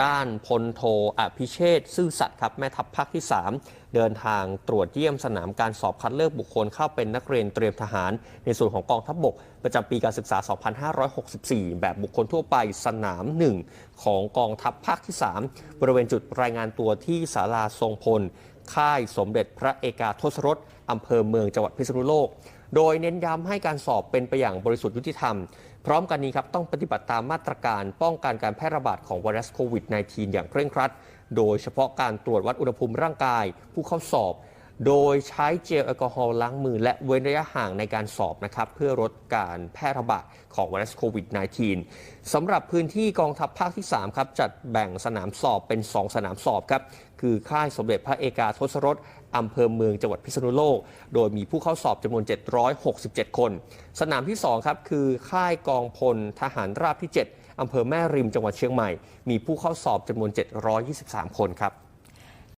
ด้านพลโทอภิเชษฐ์ซื่อสัตย์ครับแม่ทัพภาคที่ 3 เดินทางตรวจเยี่ยมสนามการสอบคัดเลือกบุคคลเข้าเป็นนักเรียนเตรียมทหาร ในส่วนของกองทัพบบก ประจำปีการศึกษา 2564 แบบบุคคลทั่วไปสนามหนึ่งของกองทัพภาคที่ 3 บริเวณจุดรายงานตัวที่ศาลาทรงพล ค่ายสมเด็จพระเอกาทศรสอำเภอเมืองจังหวัดพิษณุโลก โดยเน้นย้ำให้การสอบเป็นไปอย่างบริสุทธิ์ยุติธรรม พร้อมกันนี้ครับต้องปฏิบัติตามมาตรการป้องกันการแพร่ระบาดของไวรัสโควิด -19 อย่างเคร่งครัด โดยเฉพาะการตรวจวัดอุณหภูมิร่างกาย ผู้เข้าสอบ โดยใช้เจลแอลกอฮอล์ล้างมือ และเว้นระยะห่างในการสอบนะครับ เพื่อลดการแพร่ระบาดของไวรัสโควิด -19 สำหรับพื้นที่กองทัพภาคที่ 3 ครับ จัดแบ่งสนามสอบเป็น 2 สนามสอบครับ คือค่ายสมเด็จพระเอกาทศรสอำเภอเมืองจังหวัดพิษณุโลก โดยมีผู้เข้าสอบจำนวน 767 คน สนามที่ 2 ครับ คือค่ายกองพลทหารราบที่ 7อำเภอแม่ริมจังหวัดเชียงใหม่ มีผู้เข้าสอบจำนวน 723 คนครับ